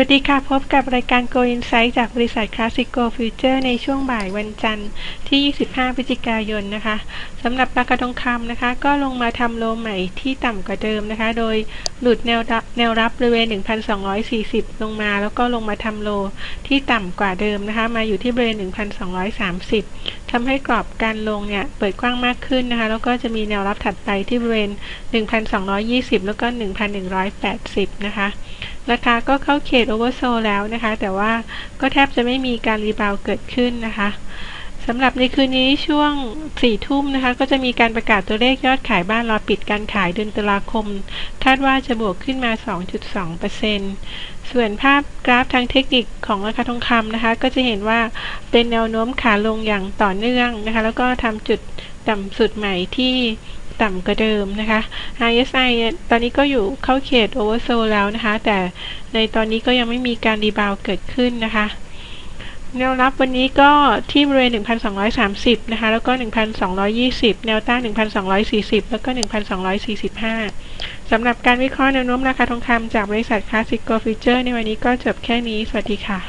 สวัสดีค่ะ พบกับรายการ Go Insight จากบริษัท Classico Future ในช่วงบ่ายวันจันทร์ที่ 25 พฤศจิกายนนะคะสำหรับราคาทองคำนะคะ ก็ลงมาทำโลใหม่ที่ต่ำกว่าเดิมนะคะ โดยหลุดแนวแนวรับบริเวณ 1,240 ลงมา แล้วก็ลงมาทำโลที่ต่ำกว่าเดิมนะคะ มาอยู่ที่บริเวณ 1,230 ทำให้กรอบการลงเนี่ยเปิดกว้างมากขึ้นนะคะ แล้วก็จะมีแนวรับถัดไปที่บริเวณ 1,220 แล้วก็ 1,180 นะคะ ราคาก็เข้าเขตโอเวอร์โซแล้วนะคะ แต่ว่าก็แทบจะไม่มีการรีบาวเกิดขึ้นนะคะสำหรับในคืนนี้ช่วงสี่ทุ่มนะคะ ก็จะมีการประกาศตัวเลขยอดขายบ้านรอปิดการขายเดือนตุลาคมคาดว่าจะบวกขึ้นมา 2.2%ส่วนภาพกราฟทางเทคนิคของราคาทองคำนะคะ ก็จะเห็นว่าเป็นแนวโน้มขาลงอย่างต่อเนื่องนะคะ แล้วก็ทำจุดต่ำสุดใหม่ที่ ต่ำกว่าเดิมนะคะ RSI ตอนนี้ก็อยู่เข้าเขตโอเวอร์โซแล้วนะคะ แต่ในตอนนี้ก็ยังไม่มีการรีบาวเกิดขึ้นนะคะแนวรับวันนี้ก็ที่บริเวณ 1,230 นะคะ แล้วก็ 1,220 แนวต้าน 1,240 แล้วก็ 1,245 สำหรับการวิเคราะห์แนวโน้มราคาทองคำจากบริษัท Classic Go Future ในวันนี้ก็จบแค่นี้ สวัสดีค่ะ